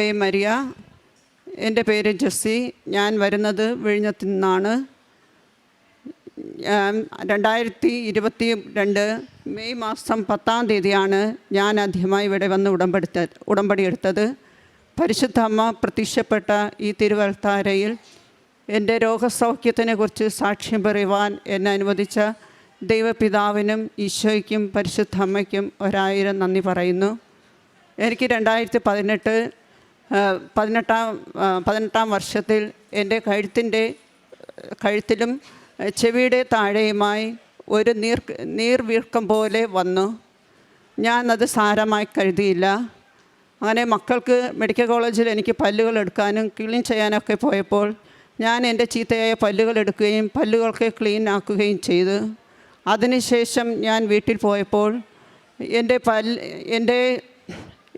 Ave Maria. എന്റെ പേര് ജസ്സി. ഞാൻ വരുന്നത് വിഴിഞ്ഞത്തു നിന്നാണ് രണ്ടായിരത്തി ഇരുപത്തി രണ്ട് മെയ് മാസം പത്താം തീയതിയാണ് ഞാൻ ആദ്യമായി ഇവിടെ വന്ന് ഉടമ്പെടുത്ത ഉടമ്പടി എടുത്തത്. പരിശുദ്ധ അമ്മ പ്രത്യക്ഷപ്പെട്ട ഈ തിരുവൽത്താരയിൽ എന്റെ രോഗസൗഖ്യത്തിനെ കുറിച്ച് സാക്ഷ്യം പറയുവാൻ എന്നെ അനുവദിച്ച ദൈവപിതാവിനും ഈശോയ്ക്കും പരിശുദ്ധ അമ്മയ്ക്കും ഒരായിരം നന്ദി പറയുന്നു. എനിക്ക് രണ്ടായിരത്തി പതിനെട്ട് പതിനെട്ടാം പതിനെട്ടാം വർഷത്തിൽ എന്റെ കഴുത്തിന്റെ കഴുത്തിലും ചെവിയുടെ താഴെയുമായി ഒരു നീർ നീർവീർക്കം പോലെ വന്നു. ഞാനത് സാരമായി കരുതിയില്ല. അങ്ങനെ മക്കൾക്ക് മെഡിക്കൽ കോളേജിൽ എനിക്ക് പല്ലുകൾ എടുക്കാനും ക്ലീൻ ചെയ്യാനൊക്കെ പോയപ്പോൾ ഞാൻ എന്റെ ചീത്തയായ പല്ലുകൾ എടുക്കുകയും പല്ലുകൾക്ക് ക്ലീൻ ആക്കുകയും ചെയ്തു. അതിനുശേഷം ഞാൻ വീട്ടിൽ പോയപ്പോൾ എന്റെ പല്ല് എന്റെ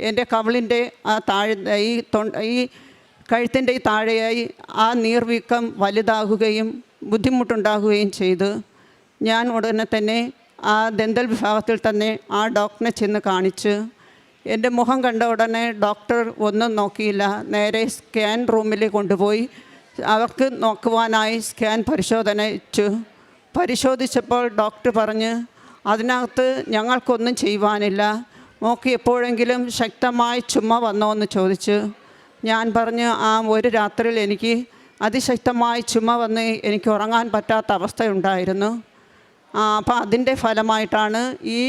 എന്റെ കവിളിന്റെ ആ താഴെ ഈ തൊണ്ട ഈ കഴുത്തിന്റെ താഴെയായി ആ നീർവീക്കം വലുതാകുകയും ബുദ്ധിമുട്ടുണ്ടാകുകയും ചെയ്തു. ഞാൻ ഉടനെ തന്നെ ആ ദന്തൽ വിഭാഗത്തിൽ തന്നെ ആ ഡോക്ടറിനെ ചെന്ന് കാണിച്ചു. എന്റെ മുഖം കണ്ട ഉടനെ ഡോക്ടർ ഒന്നും നോക്കിയില്ല. നേരെ സ്കാൻ റൂമിൽ കൊണ്ടുപോയി. അവർക്ക് നോക്കുവാനായി സ്കാൻ പരിശോധന ഇച്ചു പരിശോധിച്ചപ്പോൾ ഡോക്ടർ പറഞ്ഞ് അതിനകത്ത് ഞങ്ങൾക്കൊന്നും ചെയ്യുവാനില്ല. നോക്കി എപ്പോഴെങ്കിലും ശക്തമായി ചുമ വന്നോ എന്ന് ചോദിച്ചു. ഞാൻ പറഞ്ഞു ആ ഒരു രാത്രിയിൽ എനിക്ക് അതിശക്തമായി ചുമ വന്ന് എനിക്ക് ഉറങ്ങാൻ പറ്റാത്ത അവസ്ഥയുണ്ടായിരുന്നു. അപ്പോൾ അതിന്റെ ഫലമായിട്ടാണ് ഈ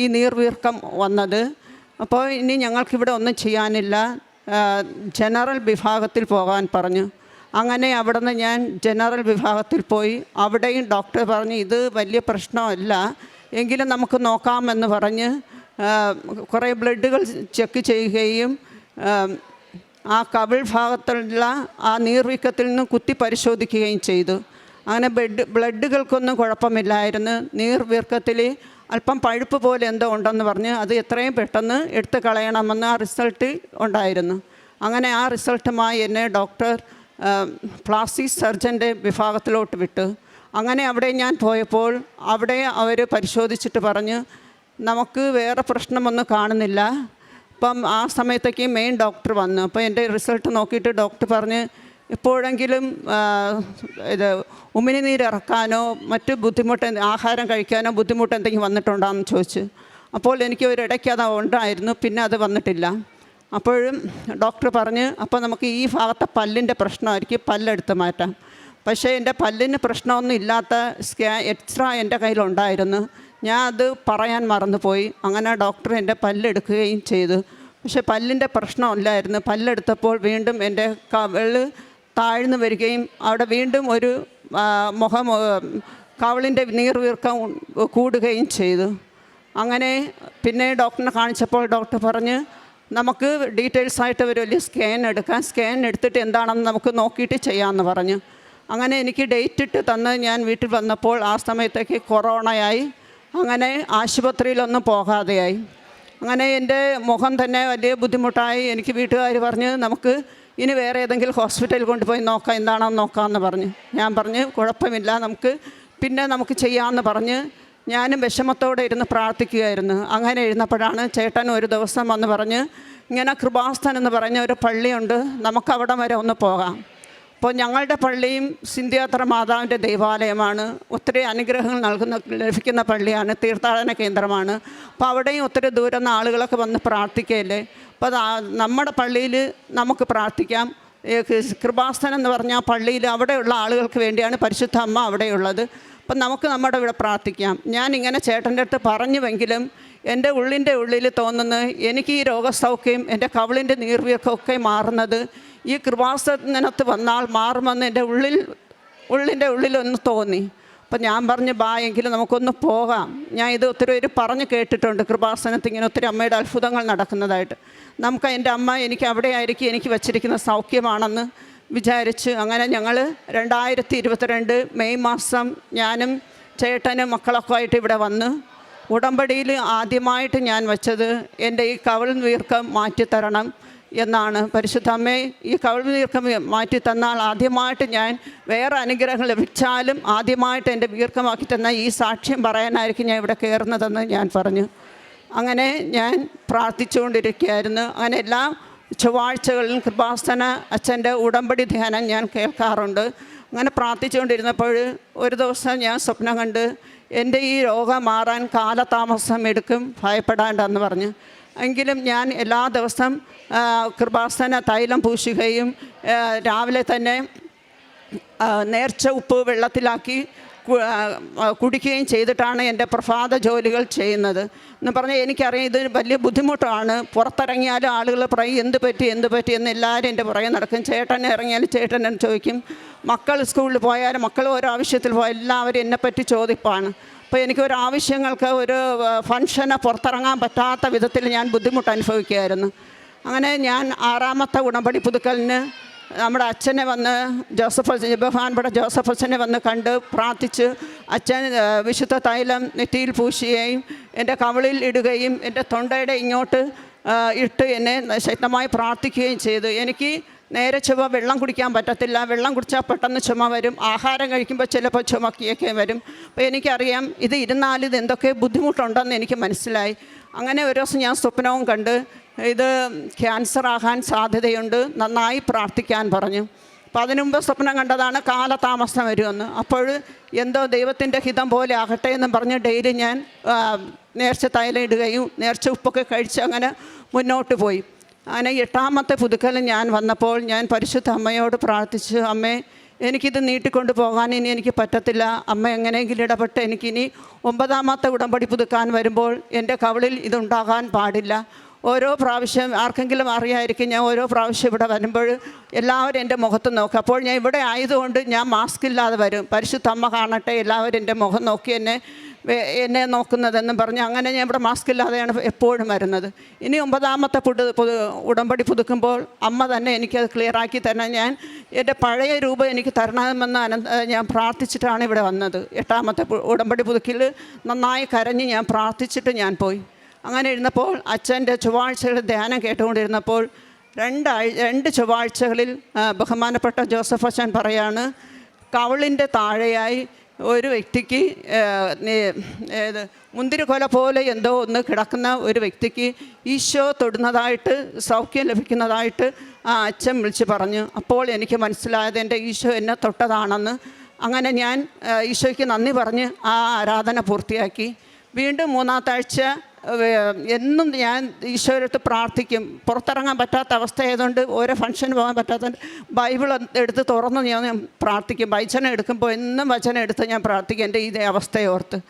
ഈ നീർവീർക്കം വന്നത്. അപ്പോൾ ഇനി ഞങ്ങൾക്കിവിടെ ഒന്നും ചെയ്യാനില്ല. ജനറൽ വിഭാഗത്തിൽ പോകാൻ പറഞ്ഞു. അങ്ങനെ അവിടെ നിന്ന് ഞാൻ ജനറൽ വിഭാഗത്തിൽ പോയി. അവിടെയും ഡോക്ടർ പറഞ്ഞു ഇത് വലിയ പ്രശ്നമല്ല. എങ്കിലും നമുക്ക് നോക്കാമെന്ന് പറഞ്ഞ് കുറേ ബ്ലഡുകൾ ചെക്ക് ചെയ്യുകയും ആ, കവിൾ ഭാഗത്തുള്ള ആ നീർവീക്കത്തിൽ നിന്ന് കുത്തി പരിശോധിക്കുകയും ചെയ്തു. അങ്ങനെ ബ്ലഡ് ബ്ലഡുകൾക്കൊന്നും കുഴപ്പമില്ലായിരുന്നു. നീർവീർക്കത്തിൽ അല്പം പഴുപ്പ് പോലെ എന്തോ ഉണ്ടെന്ന് പറഞ്ഞ് അത് എത്രയും പെട്ടെന്ന് എടുത്തു കളയണമെന്ന് ആ റിസൾട്ട് ഉണ്ടായിരുന്നു. അങ്ങനെ ആ റിസൾട്ടുമായി എന്നെ ഡോക്ടർ പ്ലാസ്റ്റിക് സർജന്റെ വിഭാഗത്തിലോട്ട് വിട്ടു. അങ്ങനെ അവിടെ ഞാൻ പോയപ്പോൾ അവിടെ അവർ പരിശോധിച്ചിട്ട് പറഞ്ഞു നമുക്ക് വേറെ പ്രശ്നമൊന്നും കാണുന്നില്ല. അപ്പം ആ സമയത്തേക്ക് മെയിൻ ഡോക്ടർ വന്നു. അപ്പോൾ എന്റെ റിസൾട്ട് നോക്കിയിട്ട് ഡോക്ടർ പറഞ്ഞ് എപ്പോഴെങ്കിലും ഇത് ഇറക്കാനോ മറ്റ് ബുദ്ധിമുട്ട് ആഹാരം കഴിക്കാനോ ബുദ്ധിമുട്ട് എന്തെങ്കിലും വന്നിട്ടുണ്ടോയെന്ന് ചോദിച്ചു. അപ്പോൾ എനിക്ക് ഒരിടയ്ക്ക് അത് ഉണ്ടായിരുന്നു പിന്നെ അത് വന്നിട്ടില്ല. അപ്പോഴും ഡോക്ടർ പറഞ്ഞ് അപ്പോൾ നമുക്ക് ഈ ഭാഗത്തെ പല്ലിന്റെ പ്രശ്നമായിരിക്കും പല്ലെടുത്ത് മാറ്റാം. പക്ഷേ എന്റെ പല്ലിന് പ്രശ്നമൊന്നും ഇല്ലാത്ത സ്കാ എക്സ്ട്രാ എന്റെ കയ്യിലുണ്ടായിരുന്നു. ഞാൻ അത് പറയാൻ മറന്നുപോയി. അങ്ങനെ ഡോക്ടർ എന്റെ പല്ലെടുക്കുകയും ചെയ്തു. പക്ഷെ പല്ലിന്റെ പ്രശ്നമില്ലായിരുന്നു പല്ലെടുത്തപ്പോൾ വീണ്ടും എന്റെ കവിൾ താഴ്ന്നു വരികയും അവിടെ വീണ്ടും ഒരു മുഖം കവിളിന്റെ നീർവീർക്കം കൂടുകയും ചെയ്തു. അങ്ങനെ പിന്നെ ഡോക്ടറിനെ കാണിച്ചപ്പോൾ ഡോക്ടർ പറഞ്ഞ് നമുക്ക് ഡീറ്റെയിൽസ് ആയിട്ട് ഒരു വലിയ സ്കാൻ എടുക്കാം. സ്കാൻ എടുത്തിട്ട് എന്താണെന്ന് നമുക്ക് നോക്കിയിട്ട് ചെയ്യാമെന്ന് പറഞ്ഞു. അങ്ങനെ എനിക്ക് ഡേറ്റ് ഇട്ട് തന്ന് ഞാൻ വീട്ടിൽ വന്നപ്പോൾ ആ സമയത്തേക്ക് കൊറോണയായി അങ്ങനെ ആശുപത്രിയിലൊന്നും പോകാതെയായി. അങ്ങനെ എന്റെ മുഖം തന്നെ വലിയ ബുദ്ധിമുട്ടായി. എനിക്ക് വീട്ടുകാർ പറഞ്ഞ് നമുക്ക് ഇനി വേറെ ഏതെങ്കിലും ഹോസ്പിറ്റലിൽ കൊണ്ടുപോയി നോക്കാം എന്താണോ നോക്കാമെന്ന് പറഞ്ഞു. ഞാൻ പറഞ്ഞു കുഴപ്പമില്ല നമുക്ക് പിന്നെ നമുക്ക് ചെയ്യാമെന്ന് പറഞ്ഞ് ഞാനും വിഷമത്തോടെ ഇരുന്ന് പ്രാർത്ഥിക്കുകയായിരുന്നു. അങ്ങനെ ഇരുന്നപ്പോഴാണ് ചേട്ടൻ ഒരു ദിവസം വന്ന് പറഞ്ഞ് ഇങ്ങനെ കൃപാസ്ഥൻ എന്ന് പറഞ്ഞ ഒരു പള്ളിയുണ്ട് നമുക്ക് അവിടെ വരെ ഒന്ന് പോകാം. അപ്പോൾ ഞങ്ങളുടെ പള്ളിയും സിന്ധ്യാത്ര മാതാവിന്റെ ദേവാലയമാണ്. ഒത്തിരി അനുഗ്രഹങ്ങൾ നൽകുന്ന ലഭിക്കുന്ന പള്ളിയാണ് തീർത്ഥാടന കേന്ദ്രമാണ്. അപ്പോൾ അവിടെയും ഒത്തിരി ദൂരം നിന്ന് ആളുകളൊക്കെ വന്ന് പ്രാർത്ഥിക്കുകയല്ലേ? അപ്പോൾ നമ്മുടെ പള്ളിയിൽ നമുക്ക് പ്രാർത്ഥിക്കാം. കൃപാസ്ഥനം എന്ന് പറഞ്ഞാൽ പള്ളിയിൽ അവിടെയുള്ള ആളുകൾക്ക് വേണ്ടിയാണ് പരിശുദ്ധ അമ്മ അവിടെയുള്ളത്. അപ്പം നമുക്ക് നമ്മുടെ ഇവിടെ പ്രാർത്ഥിക്കാം. ഞാൻ ഇങ്ങനെ ചേട്ടന്റെ അടുത്ത് പറഞ്ഞുവെങ്കിലും എന്റെ ഉള്ളിന്റെ ഉള്ളിൽ തോന്നുന്നത് എനിക്ക് ഈ രോഗസൗഖ്യം എന്റെ കവിളിന്റെ നീർവീർക്കമൊക്കെ മാറുന്നത് ഈ കൃപാസനത്ത് വന്നാൽ മാറുമെന്ന് എന്റെ ഉള്ളിൽ ഉള്ളിന്റെ ഉള്ളിലൊന്ന് തോന്നി. അപ്പം ഞാൻ പറഞ്ഞു ബാ എങ്കിലും നമുക്കൊന്ന് പോകാം. ഞാൻ ഇത് ഒത്തിരി പേര് പറഞ്ഞ് കേട്ടിട്ടുണ്ട് കൃപാസനത്ത് ഇങ്ങനെ ഒത്തിരി അമ്മയുടെ അത്ഭുതങ്ങൾ നടക്കുന്നതായിട്ട്. നമുക്ക് എന്റെ അമ്മ എനിക്ക് അവിടെ ആയിരിക്കും എനിക്ക് വച്ചിരിക്കുന്ന സൗഖ്യമാണെന്ന് വിചാരിച്ച് അങ്ങനെ ഞങ്ങൾ രണ്ടായിരത്തി ഇരുപത്തിരണ്ട് മെയ് മാസം ഞാനും ചേട്ടനും മക്കളൊക്കെ ആയിട്ട് ഇവിടെ വന്ന് ഉടമ്പടിയിൽ ആദ്യമായിട്ട് ഞാൻ വെച്ചത് എന്റെ ഈ കവൾ വീർക്കം മാറ്റിത്തരണം. എന്നാണ് പരിശുദ്ധ അമ്മേ ഈ കവിൾ വീർക്കം മാറ്റി തന്നാൽ ആദ്യമായിട്ട് ഞാൻ വേറെ അനുഗ്രഹങ്ങൾ ലഭിച്ചാലും ആദ്യമായിട്ട് എന്റെ വീർക്കമാക്കി തന്ന ഈ സാക്ഷ്യം പറയാനായിരിക്കും ഞാൻ ഇവിടെ കയറുന്നതെന്ന് ഞാൻ പറഞ്ഞു. അങ്ങനെ ഞാൻ പ്രാർത്ഥിച്ചുകൊണ്ടിരിക്കുകയായിരുന്നു. അങ്ങനെ എല്ലാ ചൊവ്വാഴ്ചകളിൽ കൃപാസന അച്ഛന്റെ ഉടമ്പടി ധ്യാനം ഞാൻ കേൾക്കാറുണ്ട്. അങ്ങനെ പ്രാർത്ഥിച്ചുകൊണ്ടിരുന്നപ്പോൾ ഒരു ദിവസം ഞാൻ സ്വപ്നം കണ്ട് എന്റെ ഈ രോഗം മാറാൻ കാലതാമസം എടുക്കും ഭയപ്പെടാണ്ടെന്ന് പറഞ്ഞു. എങ്കിലും ഞാൻ എല്ലാ ദിവസം കൃപാസന തൈലം പൂശുകയും രാവിലെ തന്നെ നേർച്ച ഉപ്പ് വെള്ളത്തിലാക്കി കുടിക്കുകയും ചെയ്തിട്ടാണ് എന്റെ പ്രഭാത ജോലികൾ ചെയ്യുന്നത്. എന്ന് പറഞ്ഞാൽ എനിക്കറിയാം ഇത് വലിയ ബുദ്ധിമുട്ടാണ്. പുറത്തിറങ്ങിയാലും ആളുകൾ പറയും എന്ത് പറ്റി എന്ത് പറ്റി? എന്ന് എല്ലാവരും എന്റെ പുറകെ നടക്കും. ചേട്ടൻ ഇറങ്ങിയാലും ചേട്ടനെ ചോദിക്കും. മക്കൾ സ്കൂളിൽ പോയാലും മക്കൾ ഓരോ ആവശ്യത്തിൽ പോയാൽ എല്ലാവരും എന്നെപ്പറ്റി ചോദിപ്പാണ്. അപ്പോൾ എനിക്ക് ഒരു ആവശ്യങ്ങൾക്ക് ഒരു ഫംഗ്ഷന് പുറത്തിറങ്ങാൻ പറ്റാത്ത വിധത്തിൽ ഞാൻ ബുദ്ധിമുട്ട് അനുഭവിക്കുകയായിരുന്നു. അങ്ങനെ ഞാൻ ആറാമത്തെ ഉടമ്പടി പുതുക്കലിന് നമ്മുടെ അച്ഛനെ വന്ന് ജോസഫ് ബഹുമാനപ്പെട്ട ജോസഫ് അച്ഛനെ വന്ന് കണ്ട് പ്രാർത്ഥിച്ച് അച്ഛൻ വിശുദ്ധ തൈലം നെറ്റിയിൽ പൂശുകയും എന്റെ കവളിൽ ഇടുകയും എന്റെ തൊണ്ടയുടെ ഇങ്ങോട്ട് ഇട്ട് എന്നെ ശക്തമായി പ്രാർത്ഥിക്കുകയും ചെയ്തു. എനിക്ക് നേരെ ചുമ വെള്ളം കുടിക്കാൻ പറ്റത്തില്ല. വെള്ളം കുടിച്ചാൽ പെട്ടെന്ന് ചുമ വരും. ആഹാരം കഴിക്കുമ്പോൾ ചിലപ്പോൾ ചുമക്കിയൊക്കെ വരും. അപ്പോൾ എനിക്കറിയാം ഇത് ഇരുന്നാൽ ഇത് എന്തൊക്കെ ബുദ്ധിമുട്ടുണ്ടെന്ന് എനിക്ക് മനസ്സിലായി. അങ്ങനെ ഒരു ദിവസം ഞാൻ സ്വപ്നവും കണ്ട് ഇത് ക്യാൻസർ ആകാൻ സാധ്യതയുണ്ട്. നന്നായി പ്രാർത്ഥിക്കാൻ പറഞ്ഞു. അപ്പോൾ അതിനു മുമ്പ് സ്വപ്നം കണ്ടതാണ് കാലതാമസം വരുമെന്ന്. അപ്പോൾ എന്തോ ദൈവത്തിന്റെ ഹിതം പോലെ ആകട്ടെ എന്ന് പറഞ്ഞ് ഡെയിലി ഞാൻ നേർച്ച തൈലം ഇടുകയും നേർച്ച ഉപ്പൊക്കെ കഴിച്ച് അങ്ങനെ മുന്നോട്ട് പോയി. അങ്ങനെ എട്ടാമത്തെ പുതുക്കൽ ഞാൻ വന്നപ്പോൾ ഞാൻ പരിശുദ്ധ അമ്മയോട് പ്രാർത്ഥിച്ചു അമ്മേ എനിക്കിത് നീട്ടിക്കൊണ്ട് പോകാൻ ഇനി എനിക്ക് പറ്റത്തില്ല. അമ്മ എങ്ങനെയെങ്കിലും ഇടപെട്ട് എനിക്കിനി ഒമ്പതാമത്തെ ഉടമ്പടി പുതുക്കാൻ വരുമ്പോൾ എന്റെ കവളിൽ ഇതുണ്ടാകാൻ പാടില്ല. ഓരോ പ്രാവശ്യം ആർക്കെങ്കിലും അറിയായിരിക്കും ഞാൻ ഓരോ പ്രാവശ്യം ഇവിടെ വരുമ്പോൾ എല്ലാവരും എന്റെ മുഖത്ത് നോക്കും. അപ്പോൾ ഞാൻ ഇവിടെ ആയതുകൊണ്ട് ഞാൻ മാസ്ക് ഇല്ലാതെ വരും. പരിശുദ്ധ അമ്മ കാണട്ടെ എല്ലാവരും എന്റെ മുഖം നോക്കി എന്നെ എന്നെ നോക്കുന്നതെന്നും പറഞ്ഞ്. അങ്ങനെ ഞാൻ ഇവിടെ മാസ്ക് ഇല്ലാതെയാണ് എപ്പോഴും വരുന്നത്. ഇനി ഒമ്പതാമത്തെ പുതു ഉടമ്പടി പുതുക്കുമ്പോൾ അമ്മ തന്നെ എനിക്കത് ക്ലിയറാക്കി തരണം. ഞാൻ എന്റെ പഴയ രൂപം എനിക്ക് തരണമെന്ന് അനന്ത ഞാൻ പ്രാർത്ഥിച്ചിട്ടാണ് ഇവിടെ വന്നത്. എട്ടാമത്തെ ഉടമ്പടി പുതുക്കിൽ നന്നായി കരഞ്ഞ് ഞാൻ പ്രാർത്ഥിച്ചിട്ട് ഞാൻ പോയി. അങ്ങനെ ഇരുന്നപ്പോൾ അച്ഛന്റെ ചൊവ്വാഴ്ചകൾ ധ്യാനം കേട്ടുകൊണ്ടിരുന്നപ്പോൾ രണ്ടാഴ് രണ്ട് ചൊവ്വാഴ്ചകളിൽ ബഹുമാനപ്പെട്ട ജോസഫ് അച്ഛൻ പറയാണ് കവളിന്റെ താഴെയായി ഒരു വ്യക്തിക്ക് ഏത് മുന്തിരിക്കൊല പോലെ എന്തോ ഒന്ന് കിടക്കുന്ന ഒരു വ്യക്തിക്ക് ഈശോ തൊടുന്നതായിട്ട് സൗഖ്യം ലഭിക്കുന്നതായിട്ട് ആ അച്ഛൻ വിളിച്ച് പറഞ്ഞു. അപ്പോൾ എനിക്ക് മനസ്സിലായത് എന്റെ ഈശോ എന്നെ തൊട്ടതാണെന്ന്. അങ്ങനെ ഞാൻ ഈശോയ്ക്ക് നന്ദി പറഞ്ഞ് ആ ആരാധന പൂർത്തിയാക്കി. വീണ്ടും മൂന്നാമത്തെ ആഴ്ച എന്നും ഞാൻ ഈശോരടുത്ത് പ്രാർത്ഥിക്കും. പുറത്തിറങ്ങാൻ പറ്റാത്ത അവസ്ഥയായതുകൊണ്ട് ഓരോ ഫംഗ്ഷന് പോകാൻ പറ്റാത്തതുകൊണ്ട് ബൈബിൾ എടുത്ത് തുറന്ന് ഞാൻ പ്രാർത്ഥിക്കും. വചനം എടുക്കുമ്പോൾ എന്നും വചനം എടുത്ത് ഞാൻ പ്രാർത്ഥിക്കും എന്റെ ഇതേ അവസ്ഥയോർത്ത്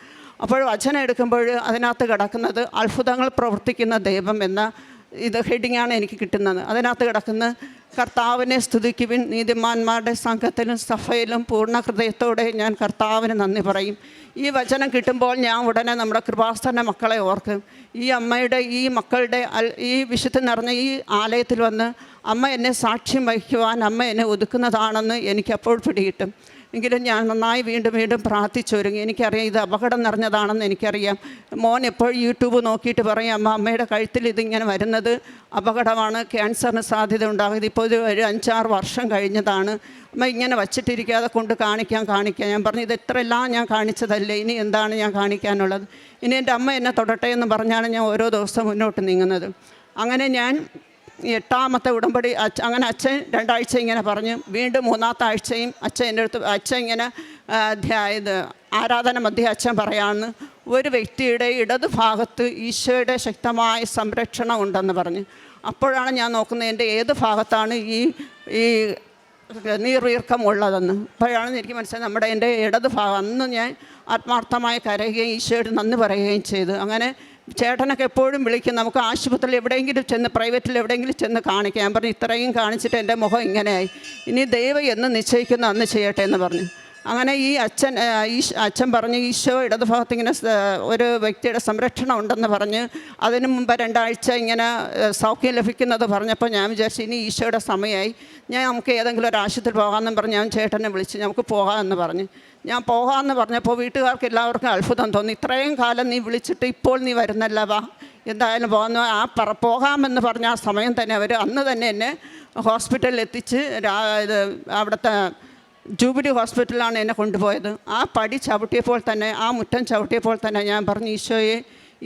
അപ്പോൾ വചനം എടുക്കുമ്പോൾ അതിനകത്ത് കിടക്കുന്നത് അത്ഭുതങ്ങൾ പ്രവർത്തിക്കുന്ന ദൈവം എന്ന ഇത് ഹെഡിങ്ങാണ് എനിക്ക് കിട്ടുന്നത്. അതിനകത്ത് കിടക്കുന്ന കർത്താവിനെ സ്തുതിക്കുവിൻ. നീതിമാന്മാരുടെ സംഘത്തിലും സഭയിലും പൂർണ ഹൃദയത്തോടെ ഞാൻ കർത്താവിന് നന്ദി പറയും. ഈ വചനം കിട്ടുമ്പോൾ ഞാൻ ഉടനെ നമ്മുടെ കൃപാസ്ഥന മക്കളെ ഓർക്കും. ഈ അമ്മയുടെ ഈ മക്കളുടെ ഈ വിശുദ്ധ നിറഞ്ഞ ഈ ആലയത്തിൽ വന്ന് അമ്മ എന്നെ സാക്ഷ്യം വഹിക്കുവാൻ അമ്മ എന്നെ ഒതുക്കുന്നതാണെന്ന് എനിക്കപ്പോൾ പിടികിട്ടും. എങ്കിലും ഞാൻ നന്നായി വീണ്ടും വീണ്ടും പ്രാർത്ഥിച്ചൊരുങ്ങി എനിക്കറിയാം ഇത് അപകടം നിറഞ്ഞതാണെന്ന് എനിക്കറിയാം. മോൻ എപ്പോഴും യൂട്യൂബ് നോക്കിയിട്ട് പറയും അമ്മ അമ്മയുടെ കഴുത്തിൽ ഇതിങ്ങനെ വരുന്നത് അപകടമാണ് ക്യാൻസറിന് സാധ്യത ഉണ്ടാകും. ഇതിപ്പോൾ ഇത് ഒരു അഞ്ചാറ് വർഷം കഴിഞ്ഞതാണ്. അമ്മ ഇങ്ങനെ വച്ചിട്ടിരിക്കാതെ കൊണ്ട് കാണിക്കാൻ കാണിക്കാം. ഞാൻ പറഞ്ഞു ഇത് എത്രയെല്ലാം ഞാൻ കാണിച്ചതല്ലേ? ഇനി എന്താണ് ഞാൻ കാണിക്കാനുള്ളത്? ഇനി എന്റെ അമ്മ എന്നെ തൊടട്ടെ എന്ന് പറഞ്ഞാണ് ഞാൻ ഓരോ ദിവസം മുന്നോട്ട് നീങ്ങുന്നത്. അങ്ങനെ ഞാൻ ഈ എട്ടാമത്തെ ഉടമ്പടി അച്ഛ അങ്ങനെ അച്ഛൻ രണ്ടാഴ്ച ഇങ്ങനെ പറഞ്ഞു. വീണ്ടും മൂന്നാമത്തെ ആഴ്ചയും അച്ഛൻ എന്റെ അടുത്ത് അച്ഛൻ ഇങ്ങനെ ഇത് ആരാധന മധ്യ അച്ഛൻ പറയാമെന്ന് ഒരു വ്യക്തിയുടെ ഇടത് ഭാഗത്ത് ഈശോയുടെ ശക്തമായ സംരക്ഷണം ഉണ്ടെന്ന് പറഞ്ഞു. അപ്പോഴാണ് ഞാൻ നോക്കുന്നത് എന്റെ ഏത് ഭാഗത്താണ് ഈ ഈ നീർവീർക്കം ഉള്ളതെന്ന്. അപ്പോഴാണ് എനിക്ക് മനസ്സിലായത് നമ്മുടെ എന്റെ ഇടത് ഭാഗം അന്ന് ഞാൻ ആത്മാർത്ഥമായി കരയുകയും ഈശോയോട് നന്ദി പറയുകയും ചെയ്തു. അങ്ങനെ ചേട്ടനൊക്കെ എപ്പോഴും വിളിക്കും നമുക്ക് ആശുപത്രിയിൽ എവിടെയെങ്കിലും ചെന്ന് പ്രൈവറ്റിൽ എവിടെയെങ്കിലും ചെന്ന് കാണിക്കാം. ഞാൻ പറഞ്ഞു ഇത്രയും കാണിച്ചിട്ട് എന്റെ മുഖം ഇങ്ങനെയായി. ഇനി ദൈവം എന്ന് നിശ്ചയിക്കുന്ന അന്ന് ചെയ്യട്ടെ എന്ന് പറഞ്ഞു. അങ്ങനെ ഈ അച്ഛൻ ഈ അച്ഛൻ പറഞ്ഞ് ഈശോ ഇടതുഭാഗത്ത് ഇങ്ങനെ ഒരു വ്യക്തിയുടെ സംരക്ഷണം ഉണ്ടെന്ന് പറഞ്ഞ് അതിനു മുമ്പ് രണ്ടാഴ്ച ഇങ്ങനെ സൗഖ്യം ലഭിക്കുന്നത് പറഞ്ഞപ്പോൾ ഞാൻ വിചാരിച്ചു ഇനി ഈശോയുടെ സമയമായി. ഞാൻ നമുക്ക് ഏതെങ്കിലും ഒരു ആശുപത്രി പോകാമെന്നും പറഞ്ഞ് ഞാൻ ചേട്ടനെ വിളിച്ച് നമുക്ക് പോകാമെന്ന് പറഞ്ഞ്. ഞാൻ പോകാമെന്ന് പറഞ്ഞപ്പോൾ വീട്ടുകാർക്ക് എല്ലാവർക്കും അത്ഭുതം തോന്നി. ഇത്രയും കാലം നീ വിളിച്ചിട്ട് ഇപ്പോൾ നീ വരുന്നല്ല വാ. എന്തായാലും പോകുന്നു ആ പറ പോകാമെന്ന് പറഞ്ഞ ആ സമയം തന്നെ അവർ അന്ന് തന്നെ എന്നെ ഹോസ്പിറ്റലിൽ എത്തിച്ച് ഇത് അവിടുത്തെ ജൂബിലി ഹോസ്പിറ്റലിലാണ് എന്നെ കൊണ്ടുപോയത്. ആ പടി ചവിട്ടിയപ്പോൾ തന്നെ ആ മുറ്റം ചവിട്ടിയപ്പോൾ തന്നെ ഞാൻ പറഞ്ഞു ഈശോയെ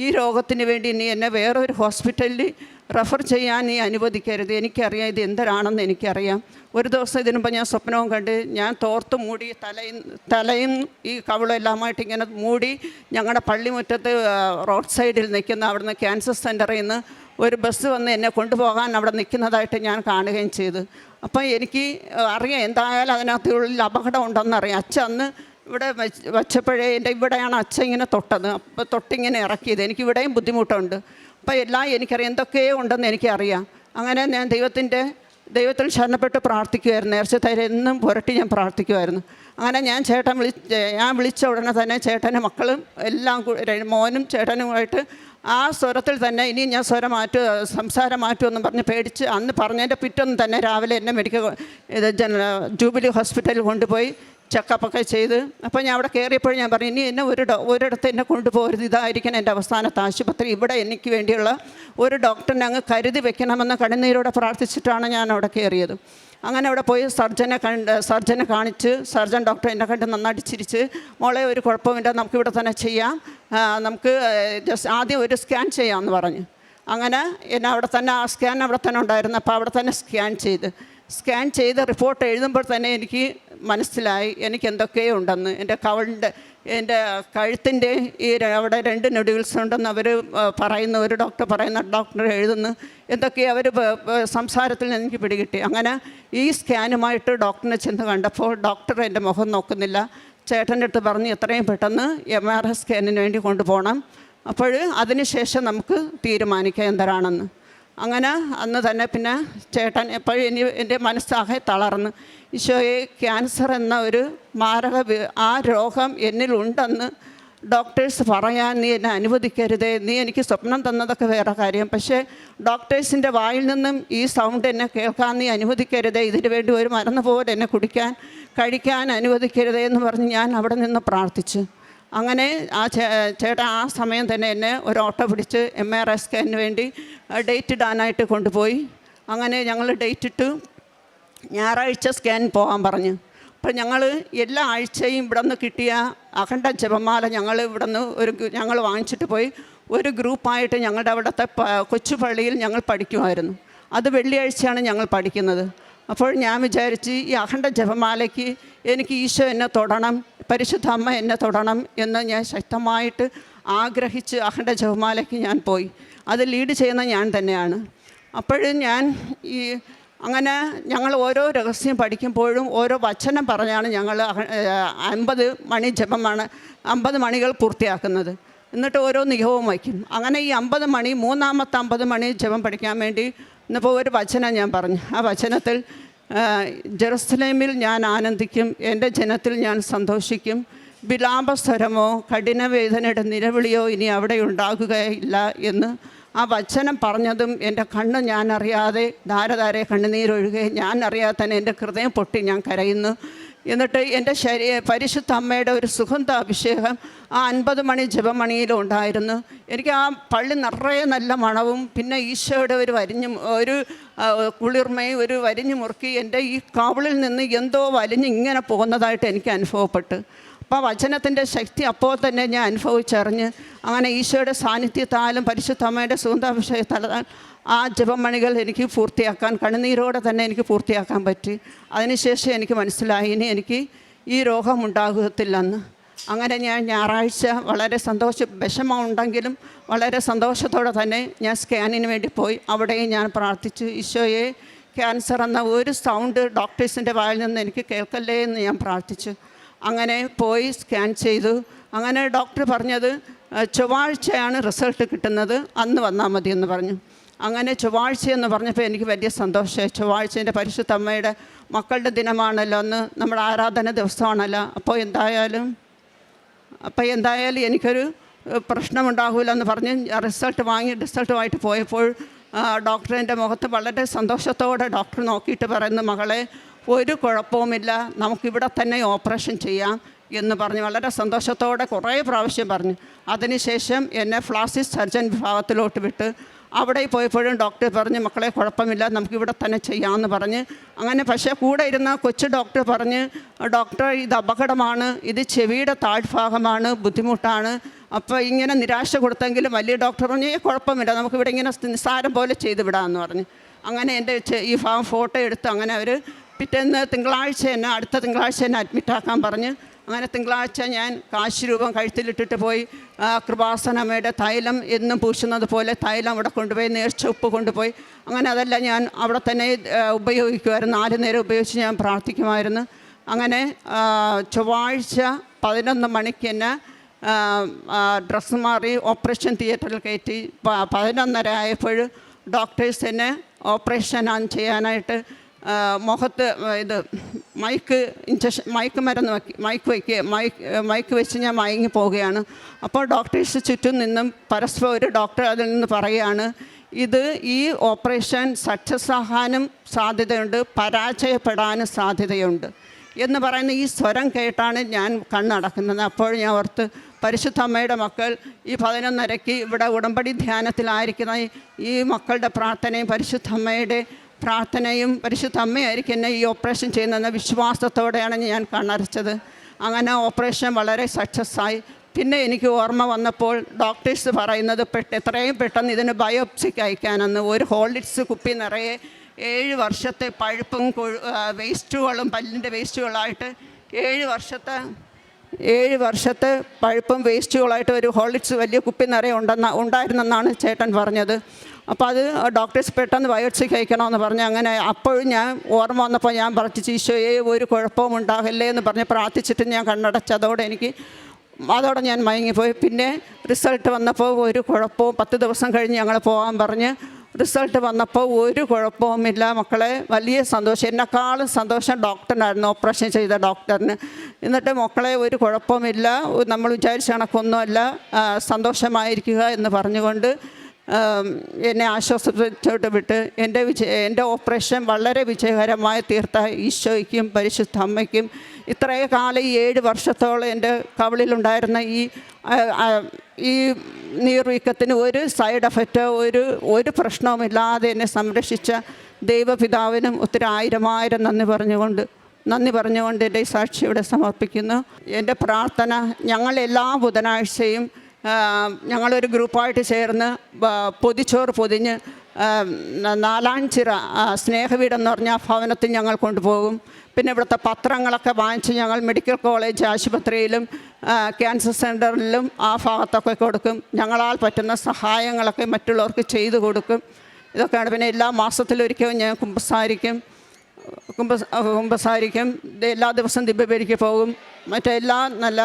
ഈ രോഗത്തിന് വേണ്ടി നീ എന്നെ വേറൊരു ഹോസ്പിറ്റലിൽ റെഫർ ചെയ്യാൻ നീ അനുവദിക്കരുത്. എനിക്കറിയാം ഇത് എന്തരാണെന്ന് എനിക്കറിയാം. ഒരു ദിവസം ഇതിനു മുമ്പ് ഞാൻ സ്വപ്നവും കണ്ട് ഞാൻ തോർത്ത് മൂടി തലയും തലയും ഈ കവളും എല്ലാമായിട്ട് ഇങ്ങനെ മൂടി ഞങ്ങളുടെ പള്ളിമുറ്റത്ത് റോഡ് സൈഡിൽ നിൽക്കുന്ന അവിടുന്ന് ക്യാൻസർ സെന്ററിൽ നിന്ന് ഒരു ബസ് വന്ന് എന്നെ കൊണ്ടുപോകാൻ അവിടെ നിൽക്കുന്നതായിട്ട് ഞാൻ കാണുകയും ചെയ്തു. അപ്പം എനിക്ക് അറിയാം എന്തായാലും അതിനകത്തുള്ളിൽ അപകടം ഉണ്ടെന്നറിയാം അച്ഛൻ അന്ന് ഇവിടെ വെച്ചപ്പോഴേ എന്റെ ഇവിടെയാണ് അച്ഛൻ ഇങ്ങനെ തൊട്ടത്. അപ്പോൾ തൊട്ടിങ്ങനെ ഇറക്കിയത്. എനിക്ക് ഇവിടെയും ബുദ്ധിമുട്ടുണ്ട്. അപ്പോൾ എല്ലാം എനിക്കറിയാം. എന്തൊക്കെയോ ഉണ്ടെന്ന് എനിക്കറിയാം. അങ്ങനെ ഞാൻ ദൈവത്തിന്റെ ദൈവത്തിൽ ശരണപ്പെട്ട് പ്രാർത്ഥിക്കുമായിരുന്നു നേർച്ച തരെ എന്നും പുരട്ടി ഞാൻ പ്രാർത്ഥിക്കുമായിരുന്നു അങ്ങനെ ഞാൻ ചേട്ടൻ വിളി ഞാൻ വിളിച്ച ഉടനെ തന്നെ ചേട്ടന്റെ മക്കളും എല്ലാം മോനും ചേട്ടനുമായിട്ട് ആ സ്വരത്തിൽ തന്നെ ഇനി ഞാൻ സ്വരം മാറ്റുക സംസാരം മാറ്റുമെന്നും പറഞ്ഞ് പേടിച്ച് അന്ന് പറഞ്ഞതിന്റെ പിറ്റൊന്നും തന്നെ രാവിലെ എന്നെ മെഡിക്കൽ ഇത് ജന ജൂബിലി ഹോസ്പിറ്റലിൽ കൊണ്ടുപോയി ചെക്കപ്പൊക്കെ ചെയ്ത്. അപ്പോൾ ഞാൻ അവിടെ കയറിയപ്പോൾ ഞാൻ പറഞ്ഞു ഇനി എന്നെ ഒരു ഒരിടത്ത് എന്നെ കൊണ്ടുപോകരുത്. ഇതായിരിക്കണം എന്റെ അവസാനത്തെ ആശുപത്രി. ഇവിടെ എനിക്ക് വേണ്ടിയുള്ള ഒരു ഡോക്ടറിനെ അങ്ങ് കരുതി വെക്കണമെന്ന് കണ്ണുനീരോടെ പ്രാർത്ഥിച്ചിട്ടാണ് ഞാൻ അവിടെ കയറിയത്. അങ്ങനെ അവിടെ പോയി സർജനെ കണ്ട് സർജനെ കാണിച്ച് സർജൻ ഡോക്ടർ എന്നെ കണ്ട് നന്നായിട്ട് ചിരിച്ച് മോളെ ഒരു കുഴപ്പമില്ല നമുക്കിവിടെ തന്നെ ചെയ്യാം. നമുക്ക് ജസ്റ്റ് ആദ്യം ഒരു സ്കാൻ ചെയ്യാമെന്ന് പറഞ്ഞു. അങ്ങനെ എന്നെ അവിടെ തന്നെ ആ സ്കാൻ അവിടെ തന്നെ ഉണ്ടായിരുന്നു അപ്പോൾ അവിടെ തന്നെ സ്കാൻ ചെയ്ത്. സ്കാൻ ചെയ്ത് റിപ്പോർട്ട് എഴുതുമ്പോൾ തന്നെ എനിക്ക് മനസ്സിലായി എനിക്ക് എന്തൊക്കെയോ ഉണ്ടെന്ന്. എന്റെ കവളിന്റെ എന്റെ കഴുത്തിന്റെ ഈ അവിടെ രണ്ട് നൊഡ്യൂൾസ് ഉണ്ടെന്ന് അവർ പറയുന്ന ഒരു ഡോക്ടർ പറയുന്ന ഡോക്ടർ എഴുതുന്നു. എന്തൊക്കെയോ അവർ സംസാരത്തിൽ നിന്ന് എനിക്ക് പിടികിട്ടി. അങ്ങനെ ഈ സ്കാനുമായിട്ട് ഡോക്ടറിനെ ചെന്ന് കണ്ടപ്പോൾ ഡോക്ടർ എന്റെ മുഖം നോക്കുന്നില്ല. ചേട്ടന്റെ അടുത്ത് പറഞ്ഞ് എത്രയും പെട്ടെന്ന് എം ആർ എസ് സ്കാനിന് വേണ്ടി കൊണ്ടുപോകണം. അപ്പോൾ അതിനുശേഷം നമുക്ക് തീരുമാനിക്കാം എന്തരാണെന്ന് അങ്ങനെ അന്ന് തന്നെ പിന്നെ ചേട്ടൻ എപ്പോഴും ഇനി എന്റെ മനസ്സാകെ തളർന്ന് ഈശോയെ ക്യാൻസർ എന്ന ഒരു മാരക ആ രോഗം എന്നിലുണ്ടെന്ന് ഡോക്ടേഴ്സ് പറയാൻ നീ എന്നെ അനുവദിക്കരുതേ നീ എനിക്ക് സ്വപ്നം തന്നതൊക്കെ വേറെ കാര്യം. പക്ഷേ ഡോക്ടേഴ്സിന്റെ വായിൽ നിന്നും ഈ സൗണ്ട് എന്നെ കേൾക്കാൻ നീ അനുവദിക്കരുതേ ഇതിനു വേണ്ടി ഒരു മരുന്ന് പോലെ എന്നെ കുടിക്കാൻ കഴിക്കാൻ അനുവദിക്കരുതേ എന്ന് പറഞ്ഞ് ഞാൻ അവിടെ നിന്ന് പ്രാർത്ഥിച്ചു. അങ്ങനെ ആ ചേട്ട ചേട്ടൻ ആ സമയം തന്നെ എന്നെ ഒരു ഓട്ടോ പിടിച്ച് എം ആർ എസ് സ്കാനിന് വേണ്ടി ഡേറ്റ് ഇടാനായിട്ട് കൊണ്ടുപോയി. അങ്ങനെ ഞങ്ങൾ ഡേറ്റ് ഇട്ട് ഞായറാഴ്ച സ്കാൻ പോകാൻ പറഞ്ഞു. അപ്പോൾ ഞങ്ങൾ എല്ലാ ആഴ്ചയും ഇവിടെ നിന്ന് കിട്ടിയ അഖണ്ഡ ജപമാല ഞങ്ങൾ ഇവിടെ നിന്ന് ഒരു ഞങ്ങൾ വാങ്ങിച്ചിട്ട് പോയി. ഒരു ഗ്രൂപ്പായിട്ട് ഞങ്ങളുടെ അവിടുത്തെ കൊച്ചു പള്ളിയിൽ ഞങ്ങൾ പഠിക്കുമായിരുന്നു. അത് വെള്ളിയാഴ്ചയാണ് ഞങ്ങൾ പഠിക്കുന്നത്. അപ്പോൾ ഞാൻ വിചാരിച്ച് ഈ അഖണ്ഡ ജപമാലയ്ക്ക് എനിക്ക് ഈശോ എന്നെ തൊടണം പരിശുദ്ധ അമ്മ എന്നെ തൊടണം എന്ന് ഞാൻ ശക്തമായിട്ട് ആഗ്രഹിച്ച് അഖണ്ഡ ജപമാലയ്ക്ക് ഞാൻ പോയി. അത് ലീഡ് ചെയ്യുന്ന ഞാൻ തന്നെയാണ്. അപ്പോഴും ഞാൻ ഈ അങ്ങനെ ഞങ്ങൾ ഓരോ രഹസ്യം പഠിക്കുമ്പോഴും ഓരോ വചനം പറഞ്ഞാണ് ഞങ്ങൾ അമ്പത് മണി ജപമാണ് അമ്പത് മണികൾ പൂർത്തിയാക്കുന്നത്. എന്നിട്ട് ഓരോ നിയോഗവും വയ്ക്കും. അങ്ങനെ ഈ അമ്പത് മണി മൂന്നാമത്തെ അമ്പത് മണി ജപം പഠിക്കാൻ വേണ്ടി ഇന്നിപ്പോൾ ഒരു വചനം ഞാൻ പറഞ്ഞു. ആ വചനത്തിൽ ജെറുസലേമിൽ ഞാൻ ആനന്ദിക്കും എന്റെ ജനത്തിൽ ഞാൻ സന്തോഷിക്കും. വിലാപസ്വരമോ കഠിനവേദനയുടെ നിലവിളിയോ ഇനി അവിടെ ഉണ്ടാകുകയില്ല എന്ന് ആ വചനം പറഞ്ഞതും എന്റെ കണ്ണ് ഞാൻ അറിയാതെ ധാരധാരെ കണ്ണുനീരൊഴുകെ ഞാൻ അറിയാതെ തന്നെ എന്റെ ഹൃദയം പൊട്ടി ഞാൻ കരയുന്നു. എന്നിട്ട് എന്റെ ശരീര പരിശുദ്ധ അമ്മയുടെ ഒരു സുഗന്ധ അഭിഷേകം ആ അൻപത് മണി ജപമണിയിലും ഉണ്ടായിരുന്നു. എനിക്ക് ആ പള്ളി നിറയെ നല്ല മണവും പിന്നെ ഈശോയുടെ ഒരു വരിഞ്ഞു ഒരു കുളിർമയും ഒരു വരിഞ്ഞു മുറുക്കി എന്റെ ഈ കാവിളിൽ നിന്ന് എന്തോ വലിഞ്ഞ് ഇങ്ങനെ പോകുന്നതായിട്ട് എനിക്ക് അനുഭവപ്പെട്ടു. അപ്പോൾ വചനത്തിന്റെ ശക്തി അപ്പോൾ തന്നെ ഞാൻ അനുഭവിച്ചറിഞ്ഞ് അങ്ങനെ ഈശോയുടെ സാന്നിധ്യത്താലും പരിശുദ്ധമ്മയുടെ സുഗന്ധാഭിഷേകത്താലും ആ ജപമണികൾ എനിക്ക് പൂർത്തിയാക്കാൻ കണ്ണുനീരോടെ തന്നെ എനിക്ക് പൂർത്തിയാക്കാൻ പറ്റി. അതിനുശേഷം എനിക്ക് മനസ്സിലായി ഇനി എനിക്ക് ഈ രോഗം ഉണ്ടാകത്തില്ലെന്ന്. അങ്ങനെ ഞാൻ ഞായറാഴ്ച വളരെ സന്തോഷ വിഷമമുണ്ടെങ്കിലും വളരെ സന്തോഷത്തോടെ തന്നെ ഞാൻ സ്കാനിന് വേണ്ടി പോയി. അവിടെയും ഞാൻ പ്രാർത്ഥിച്ചു ഈശോയെ ക്യാൻസർ എന്ന ഒരു സൗണ്ട് ഡോക്ടേഴ്സിന്റെ വായിൽ നിന്ന് എനിക്ക് കേൾക്കല്ലേ എന്ന് ഞാൻ പ്രാർത്ഥിച്ചു. അങ്ങനെ പോയി സ്കാൻ ചെയ്തു. അങ്ങനെ ഡോക്ടർ പറഞ്ഞത് "ആ, ചൊവ്വാഴ്ചയാണ് റിസൾട്ട് കിട്ടുന്നത് അന്ന് വന്നാൽ മതി എന്ന് പറഞ്ഞു. അങ്ങനെ ചൊവ്വാഴ്ച എന്ന് പറഞ്ഞപ്പോൾ എനിക്ക് വലിയ സന്തോഷമായി. ചൊവ്വാഴ്ചന്റെ പരിശുദ്ധ അമ്മയുടെ മക്കളുടെ ദിനമാണല്ലോ അന്ന് നമ്മുടെ ആരാധന ദിവസമാണല്ലോ. അപ്പോൾ എന്തായാലും അപ്പോൾ എന്തായാലും എനിക്കൊരു പ്രശ്നമുണ്ടാകില്ലെന്ന് പറഞ്ഞ് റിസൾട്ട് വാങ്ങി റിസൾട്ടുമായിട്ട് പോയപ്പോൾ ഡോക്ടറിന്റെ മുഖത്ത് വളരെ സന്തോഷത്തോടെ ഡോക്ടർ നോക്കിയിട്ട് പറയുന്നു മകളെ ഒരു കുഴപ്പവുമില്ല. നമുക്കിവിടെ തന്നെ ഓപ്പറേഷൻ ചെയ്യാം എന്ന് പറഞ്ഞ് വളരെ സന്തോഷത്തോടെ കുറേ പ്രാവശ്യം പറഞ്ഞു. അതിനുശേഷം എന്നെ ഫ്ലാസിസ് സർജൻ വിഭാഗത്തിലോട്ട് വിട്ട് അവിടെ പോയപ്പോഴും ഡോക്ടർ പറഞ്ഞ് മക്കളെ കുഴപ്പമില്ല നമുക്കിവിടെ തന്നെ ചെയ്യാമെന്ന് പറഞ്ഞ്. അങ്ങനെ പക്ഷേ കൂടെ ഇരുന്ന കൊച്ചു ഡോക്ടർ പറഞ്ഞ് ഡോക്ടർ ഇത് അപകടമാണ് ഇത് ചെവിയുടെ താഴ്ഭാഗമാണ് ബുദ്ധിമുട്ടാണ്. അപ്പോൾ ഇങ്ങനെ നിരാശ കൊടുത്തെങ്കിലും വലിയ ഡോക്ടർ പറഞ്ഞു ഈ കുഴപ്പമില്ല നമുക്കിവിടെ ഇങ്ങനെ നിസ്സാരം പോലെ ചെയ്ത് വിടാമെന്ന് പറഞ്ഞു. അങ്ങനെ എന്റെ ഈ ഫോട്ടോ എടുത്ത് അങ്ങനെ അവർ പിറ്റേന്ന് തിങ്കളാഴ്ച തന്നെ അടുത്ത തിങ്കളാഴ്ച തന്നെ അഡ്മിറ്റാക്കാൻ പറഞ്ഞ്. അങ്ങനെ തിങ്കളാഴ്ച ഞാൻ കാശിരൂപം കഴുത്തിലിട്ടിട്ട് പോയി. കൃപാസനമ്മയുടെ തൈലം എന്നും പൂശുന്നത് പോലെ തൈലം അവിടെ കൊണ്ടുപോയി നേർച്ച ഉപ്പ് കൊണ്ടുപോയി. അങ്ങനെ അതെല്ലാം ഞാൻ അവിടെ തന്നെ ഉപയോഗിക്കുമായിരുന്നു. നാല് നേരം ഉപയോഗിച്ച് ഞാൻ പ്രാർത്ഥിക്കുമായിരുന്നു. അങ്ങനെ ചൊവ്വാഴ്ച പതിനൊന്ന് മണിക്ക് തന്നെ ഡ്രസ്സ് മാറി ഓപ്പറേഷൻ തിയേറ്ററിൽ കയറ്റി. പതിനൊന്നര ആയപ്പോൾ ഡോക്ടേഴ്സ് തന്നെ ഓപ്പറേഷൻ ചെയ്യാനായിട്ട് മുഖത്ത് ഇത് മൈക്ക് ഇഞ്ചക്ഷൻ മയക്ക് മരുന്ന് വയ്ക്കുക മൈക്ക് വയ്ക്കുക മൈക്ക് മൈക്ക് വെച്ച് ഞാൻ മയങ്ങി പോവുകയാണ്. അപ്പോൾ ഡോക്ടേഴ്സ് ചുറ്റും നിന്നും പരസ്പരം ഒരു ഡോക്ടർ അതിൽ നിന്ന് പറയുകയാണ് ഇത് ഈ ഓപ്പറേഷൻ സക്സസ് ആകാനും സാധ്യതയുണ്ട് പരാജയപ്പെടാനും സാധ്യതയുണ്ട്. എന്ന് പറയുന്ന ഈ സ്വരം കേട്ടാണ് ഞാൻ കണ്ണടക്കുന്നത്. അപ്പോൾ ഞാൻ ഓർത്ത് പരിശുദ്ധ അമ്മയുടെ മക്കൾ ഈ പതിനൊന്നരയ്ക്ക് ഇവിടെ ഉടമ്പടി ധ്യാനത്തിലായിരിക്കുന്ന ഈ- മക്കളുടെ പ്രാർത്ഥനയും പരിശുദ്ധ അമ്മയുടെ പ്രാർത്ഥനയും പരിശുദ്ധ അമ്മയായിരിക്കും എന്നെ ഈ ഓപ്പറേഷൻ ചെയ്യുന്നതെന്ന വിശ്വാസത്തോടെയാണ് ഞാൻ കണ്ണടച്ചത്. അങ്ങനെ ഓപ്പറേഷൻ വളരെ സക്സസ് ആയി. പിന്നെ എനിക്ക് ഓർമ്മ വന്നപ്പോൾ ഡോക്ടേഴ്സ് പറയുന്നത് പെട്ട് എത്രയും പെട്ടെന്ന് ഇതിന് ബയോപ്സിക്ക് അയക്കാനെന്ന് ഒരു ഹോളിഡ്സ് കുപ്പി നിറയെ ഏഴ് വർഷത്തെ പഴുപ്പും വേസ്റ്റുകളും പല്ലിന്റെ വേസ്റ്റുകളായിട്ട് ഏഴ് വർഷത്തെ ഏഴ് വർഷത്തെ പഴുപ്പും വേസ്റ്റുകളായിട്ട് ഒരു ഹോളിഡ്സ് വലിയ കുപ്പി നിറയെ ഉണ്ടെന്ന ഉണ്ടായിരുന്നെന്നാണ് ചേട്ടൻ പറഞ്ഞത്. അപ്പോൾ അത് ഡോക്ടേഴ്സ് പെട്ടെന്ന് ബയോപ്സി കഴിക്കണമെന്ന് പറഞ്ഞ്. അങ്ങനെ അപ്പോഴും ഞാൻ ഓർമ്മ വന്നപ്പോൾ ഞാൻ പറഞ്ഞു ഈശോയെ ഒരു കുഴപ്പവും ഉണ്ടാകല്ലേ? എന്ന് പറഞ്ഞ് പ്രാർത്ഥിച്ചിട്ട് ഞാൻ കണ്ണടച്ചതോടെ എനിക്ക് അതോടെ ഞാൻ മയങ്ങിപ്പോയി. പിന്നെ റിസൾട്ട് വന്നപ്പോൾ ഒരു കുഴപ്പവും പത്ത് ദിവസം കഴിഞ്ഞ് ഞങ്ങൾ പോകാൻ പറഞ്ഞ് റിസൾട്ട് വന്നപ്പോൾ ഒരു കുഴപ്പവുമില്ല മക്കളെ വലിയ സന്തോഷം. എന്നെക്കാളും സന്തോഷം ഡോക്ടറിനായിരുന്നു ഓപ്പറേഷൻ ചെയ്ത ഡോക്ടറിന്. എന്നിട്ട് മക്കളെ ഒരു കുഴപ്പമില്ല നമ്മൾ വിചാരിച്ച കണക്കൊന്നുമല്ല. സന്തോഷമായിരിക്കുക എന്ന് പറഞ്ഞുകൊണ്ട് എന്നെ ആശ്വാസത്തോട്ട് വിട്ട് എന്റെ വിജയ എന്റെ ഓപ്പറേഷൻ വളരെ വിജയകരമായി തീർത്ത ഈശോയ്ക്കും പരിശുദ്ധ അമ്മയ്ക്കും ഇത്രയും കാലം ഈ ഏഴ് വർഷത്തോളം എന്റെ കവളിലുണ്ടായിരുന്ന ഈ ഈ നീർവീക്കത്തിന് ഒരു സൈഡ് എഫക്റ്റോ ഒരു ഒരു പ്രശ്നവുമില്ലാതെ എന്നെ സംരക്ഷിച്ച ദൈവപിതാവിനും ഒത്തിരി ആയിരം ആയിരം നന്ദി പറഞ്ഞുകൊണ്ട് നന്ദി പറഞ്ഞുകൊണ്ട് എന്റെ ഈ സമർപ്പിക്കുന്നു. എന്റെ പ്രാർത്ഥന ഞങ്ങൾ എല്ലാ ബുധനാഴ്ചയും ഞങ്ങളൊരു ഗ്രൂപ്പായിട്ട് ചേർന്ന് പൊതിച്ചോറ് പൊതിഞ്ഞ് നാലാം ചിറ നാലാഞ്ചിറ സ്നേഹവീട് സ്നേഹവീടെന്ന് പറഞ്ഞ ഭവനത്തിൽ ഞങ്ങൾ കൊണ്ടുപോകും. പിന്നെ ഇവിടുത്തെ പത്രങ്ങളൊക്കെ വാങ്ങിച്ച് ഞങ്ങൾ മെഡിക്കൽ കോളേജ് ആശുപത്രിയിലും ക്യാൻസർ സെന്ററിലും ആ ഭാഗത്തൊക്കെ കൊടുക്കും. ഞങ്ങളാൽ പറ്റുന്ന സഹായങ്ങളൊക്കെ മറ്റുള്ളവർക്ക് ചെയ്തു കൊടുക്കും. ഇതൊക്കെയാണ്. പിന്നെ എല്ലാ മാസത്തിലൊരിക്കലും ഞാൻ കുമ്പസാരിക്കും. കുമ്പ കുമ്പസാരിക്കും. എല്ലാ ദിവസവും ദിവ്യബലിക്ക് പോകും. മറ്റെല്ലാ നല്ല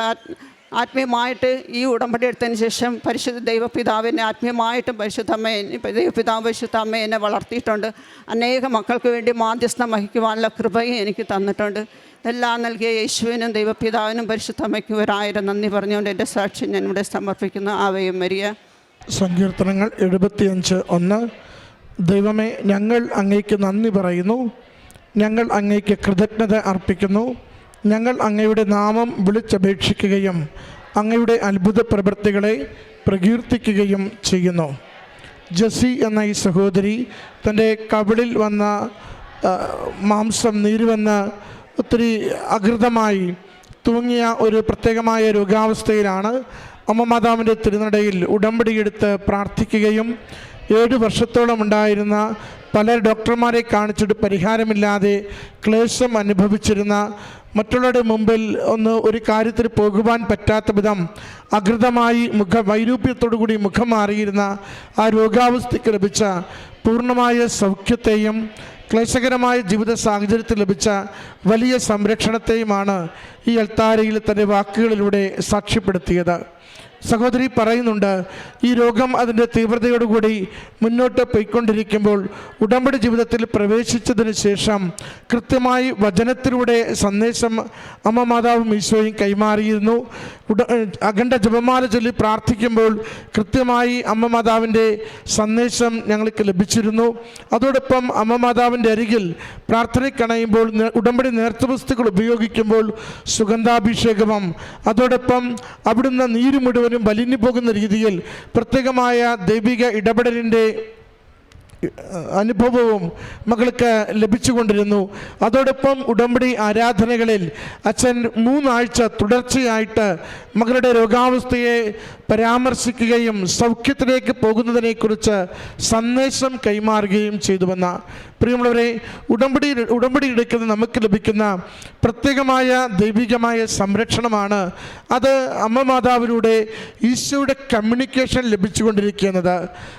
ആത്മീയമായിട്ട് ഈ ഉടമ്പടി എടുത്തതിന് ശേഷം പരിശുദ്ധ ദൈവപിതാവിനെ ആത്മീയമായിട്ടും പരിശുദ്ധ അമ്മയെ ദൈവപിതാവ് പരിശുദ്ധ അമ്മ എന്നെ വളർത്തിയിട്ടുണ്ട്. അനേക മക്കൾക്ക് വേണ്ടി മാധ്യസ്ഥം വഹിക്കുവാനുള്ള കൃപയും എനിക്ക് തന്നിട്ടുണ്ട്. എല്ലാം നൽകിയ യേശുവിനും ദൈവപിതാവിനും പരിശുദ്ധ അമ്മയ്ക്കും ഒരായിരം നന്ദി പറഞ്ഞുകൊണ്ട് എന്റെ സാക്ഷി ഞാൻ ഇവിടെ സമർപ്പിക്കുന്നു. ആവയും മരിയ. സങ്കീർത്തനങ്ങൾ എഴുപത്തിയഞ്ച് ഒന്ന്. ദൈവമേ ഞങ്ങൾ അങ്ങേക്ക് നന്ദി പറയുന്നു. ഞങ്ങൾ അങ്ങേക്ക് കൃതജ്ഞത അർപ്പിക്കുന്നു. ഞങ്ങൾ അങ്ങയുടെ നാമം വിളിച്ചപേക്ഷിക്കുകയും അങ്ങയുടെ അത്ഭുത പ്രവൃത്തികളെ പ്രകീർത്തിക്കുകയും ചെയ്യുന്നു. ജസി എന്ന ഈ സഹോദരി തന്റെ കവിളിൽ വന്ന മാംസം നീരുവന്ന് ഒത്തിരി അകൃതമായി തൂങ്ങിയ ഒരു പ്രത്യേകമായ രോഗാവസ്ഥയിലാണ് അമ്മ മാതാവിന്റെ തിരുനടയിൽ ഉടമ്പടിയെടുത്ത് പ്രാർത്ഥിക്കുകയും ഏഴ് വർഷത്തോളം ഉണ്ടായിരുന്ന പല ഡോക്ടർമാരെ കാണിച്ചിട്ട് പരിഹാരമില്ലാതെ ക്ലേശം അനുഭവിച്ചിരുന്ന മറ്റുള്ളവരുടെ മുമ്പിൽ ഒന്ന് ഒരു കാര്യത്തിൽ പോകുവാൻ പറ്റാത്ത വിധം അകൃതമായി മുഖ വൈരൂപ്യത്തോടു കൂടി മുഖം മാറിയിരുന്ന ആ രോഗാവസ്ഥയ്ക്ക് ലഭിച്ച പൂർണമായ സൗഖ്യത്തെയും ക്ലേശകരമായ ജീവിത സാഹചര്യത്തിൽ ലഭിച്ച വലിയ സംരക്ഷണത്തെയുമാണ് ഈ അൽത്താരയിൽ തന്റെ വാക്കുകളിലൂടെ സാക്ഷ്യപ്പെടുത്തിയത്. സഹോദരി പറയുന്നുണ്ട് ഈ രോഗം അതിന്റെ തീവ്രതയോടുകൂടി മുന്നോട്ട് പോയിക്കൊണ്ടിരിക്കുമ്പോൾ ഉടമ്പടി ജീവിതത്തിൽ പ്രവേശിച്ചതിന് ശേഷം കൃത്യമായി വചനത്തിലൂടെ സന്ദേശം അമ്മ മാതാവും ഈശോയും കൈമാറിയിരുന്നു. ഉട അഖണ്ഡ ജപമാല ചൊല്ലി പ്രാർത്ഥിക്കുമ്പോൾ കൃത്യമായി അമ്മ മാതാവിന്റെ സന്ദേശം ഞങ്ങൾക്ക് ലഭിച്ചിരുന്നു. അതോടൊപ്പം അമ്മ മാതാവിന്റെ അരികിൽ പ്രാർത്ഥനയ്ക്കണയുമ്പോൾ ഉടമ്പടി നേർത്തവസ്തുക്കൾ ഉപയോഗിക്കുമ്പോൾ സുഗന്ധാഭിഷേകവും അതോടൊപ്പം അവിടുന്ന് നീര് മുഴുവനും വലിഞ്ഞു പോകുന്ന രീതിയിൽ പ്രത്യേകമായ ദൈവിക ഇടപെടലിന്റെ അനുഭവവും മകൾക്ക് ലഭിച്ചുകൊണ്ടിരുന്നു. അതോടൊപ്പം ഉടമ്പടി ആരാധനകളിൽ അച്ഛൻ മൂന്നാഴ്ച തുടർച്ചയായിട്ട് മകളുടെ രോഗാവസ്ഥയെ പരാമർശിക്കുകയും സൗഖ്യത്തിലേക്ക് പോകുന്നതിനെക്കുറിച്ച് സന്ദേശം കൈമാറുകയും ചെയ്തുവെന്ന പ്രിയമുള്ളവരെ ഉടമ്പടി ഉടമ്പടി എടുക്കുന്ന നമുക്ക് ലഭിക്കുന്ന പ്രത്യേകമായ ദൈവികമായ സംരക്ഷണമാണ് അത് അമ്മ മാതാവിലൂടെ ഈശോയുടെ കമ്മ്യൂണിക്കേഷൻ ലഭിച്ചുകൊണ്ടിരിക്കുന്നത്.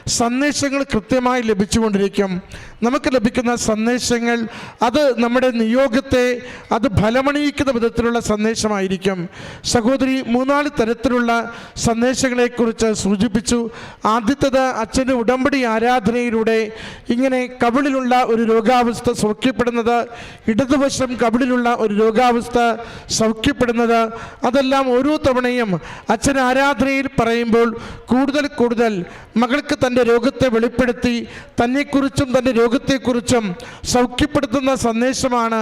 സന്ദേശങ്ങൾ കൃത്യമായി ലഭിച്ചുകൊണ്ടിരിക്കും നമുക്ക് ലഭിക്കുന്ന സന്ദേശങ്ങൾ അത് നമ്മുടെ നിയോഗത്തെ അത് ഫലമണിയിക്കുന്ന വിധത്തിലുള്ള സന്ദേശമായിരിക്കും. സഹോദരി മൂന്നാൽ തരത്തിലുള്ള സന്ദേശങ്ങളെക്കുറിച്ച് സൂചിപ്പിച്ചു. ആദ്യത്തേത് അച്ഛന്റെ ഉടമ്പടി ആരാധനയിലൂടെ ഇങ്ങനെ കവിളിലുള്ള ഒരു രോഗാവസ്ഥ സൗഖ്യപ്പെടുന്നത് ഇടതുവശം കവിളിലുള്ള ഒരു രോഗാവസ്ഥ സൗഖ്യപ്പെടുന്നത് അതെല്ലാം ഓരോ തവണയും അച്ഛൻ ആരാധനയിൽ പറയുമ്പോൾ കൂടുതൽ കൂടുതൽ മകൾക്ക് തന്റെ രോഗത്തെ വെളിപ്പെടുത്തി തന്നെക്കുറിച്ചും തന്റെ രോഗത്തെക്കുറിച്ചും സൗഖ്യപ്പെടുത്തുന്ന സന്ദേശമാണ്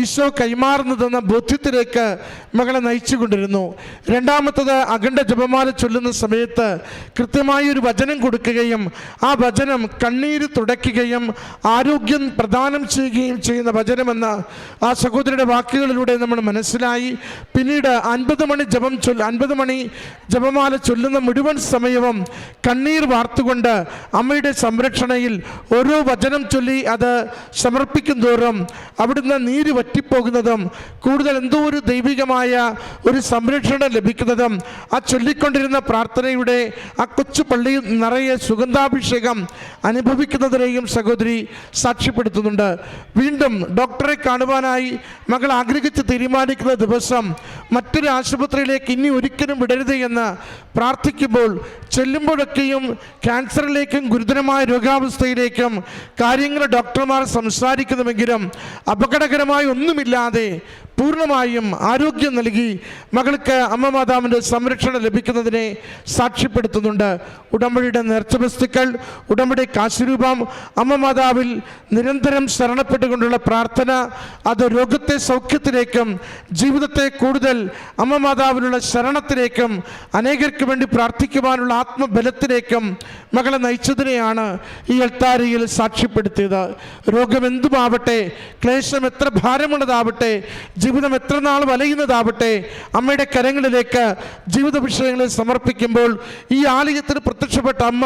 ഈശോ കൈമാറുന്നതെന്ന ബോധ്യത്തിലേക്ക് മകളെ നയിച്ചുകൊണ്ടിരുന്നു. രണ്ടാമത്തത് അഖണ്ഡ ജപമാല ചൊല്ലുന്ന സമയത്ത് കൃത്യമായി ഒരു വചനം കൊടുക്കുകയും ആ വചനം കണ്ണീര് തുടയ്ക്കുകയും ആരോഗ്യം പ്രദാനം ചെയ്യുകയും ചെയ്യുന്ന വചനമെന്ന് ആ സഹോദരിയുടെ വാക്കുകളിലൂടെ നമ്മൾ മനസ്സിലായി. പിന്നീട് അൻപത് മണി ജപം ചൊല്ല അൻപത് മണി ജപമാല ചൊല്ലുന്ന മുഴുവൻ സമയവും കണ്ണീർ വാർത്തുകൊണ്ട് അമ്മയുടെ സംരക്ഷണയിൽ ഓരോ വചനം ചൊല്ലി അത് സമർപ്പിക്കും തോറും അവിടുന്ന് നീര് വറ്റിപ്പോകുന്നതും കൂടുതൽ എന്തോ ഒരു ദൈവികമായ ഒരു സംരക്ഷണം ലഭിക്കുന്നതും ആ ചൊല്ലിക്കൊണ്ടിരുന്ന പ്രാർത്ഥനയുടെ ആ കൊച്ചു പള്ളിയിൽ നിറയെ സുഗന്ധാഭിഷേകം അനുഭവിക്കുന്നതിനെയും സഹോദരി സാക്ഷ്യപ്പെടുത്തുന്നുണ്ട്. വീണ്ടും ഡോക്ടറെ കാണുവാനായി മകൾ ആഗ്രഹിച്ച് തീരുമാനിക്കുന്ന ദിവസം മറ്റൊരു ആശുപത്രിയിലേക്ക് ഇനി ഒരിക്കലും വിടരുത് എന്ന് പ്രാർത്ഥിക്കുമ്പോൾ ചെല്ലുമ്പോഴൊക്കെയും ക്യാൻസറിലേക്കും ഗുരുതരമായ രോഗാവസ്ഥയിലേക്കും കാര്യങ്ങൾ ഡോക്ടർമാർ സംസാരിക്കുന്നുവെങ്കിലും അപകടകരമായി ഒന്നുമില്ലാതെ പൂർണമായും ആരോഗ്യം നൽകി മകൾക്ക് അമ്മ മാതാവിന്റെ സംരക്ഷണം ലഭിക്കുന്നതിനെ സാക്ഷ്യപ്പെടുത്തുന്നുണ്ട്. ഉടമ്പടിയുടെ നേർച്ച വസ്തുക്കൾ ഉടമ്പടി കാശുരൂപം അമ്മ മാതാവിൽ നിരന്തരം ശരണപ്പെട്ടുകൊണ്ടുള്ള പ്രാർത്ഥന അത് രോഗത്തെ സൗഖ്യത്തിലേക്കും ജീവിതത്തെ കൂടുതൽ അമ്മ മാതാവിനുള്ള ശരണത്തിലേക്കും അനേകർക്ക് വേണ്ടി പ്രാർത്ഥിക്കുവാനുള്ള ആത്മബലത്തിലേക്കും മകളെ നയിച്ചതിനെയാണ് ഈ എൽത്താരിയിൽ സാക്ഷ്യപ്പെടുത്തിയത്. രോഗം എന്തുമാവട്ടെ ക്ലേശം എത്ര ഭാരമുള്ളതാവട്ടെ ജീവിതം എത്ര നാൾ വലയുന്നതാവട്ടെ അമ്മയുടെ കരങ്ങളിലേക്ക് ജീവിത വിഷയങ്ങളെ സമർപ്പിക്കുമ്പോൾ ഈ ആലയത്തിന് പ്രത്യക്ഷപ്പെട്ട അമ്മ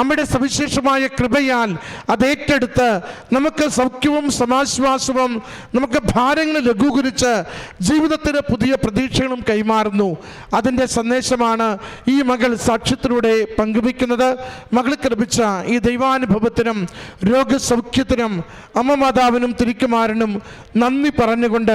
അമ്മയുടെ സവിശേഷമായ കൃപയാൽ അത് ഏറ്റെടുത്ത് നമുക്ക് സൗഖ്യവും സമാശ്വാസവും നമുക്ക് ഭാരങ്ങൾ ലഘൂകരിച്ച് ജീവിതത്തിന് പുതിയ പ്രതീക്ഷകളും കൈമാറുന്നു. അതിന്റെ സന്ദേശമാണ് ഈ മകൾ സാക്ഷ്യത്തിലൂടെ പങ്കുവയ്ക്കുന്നത്. മകൾക്ക് ലഭിച്ച ഈ ദൈവാനുഭവത്തിനും രോഗസൗഖ്യത്തിനും അമ്മ മാതാവിനും തിരിക്കുമാരനും നന്ദി പറഞ്ഞുകൊണ്ട്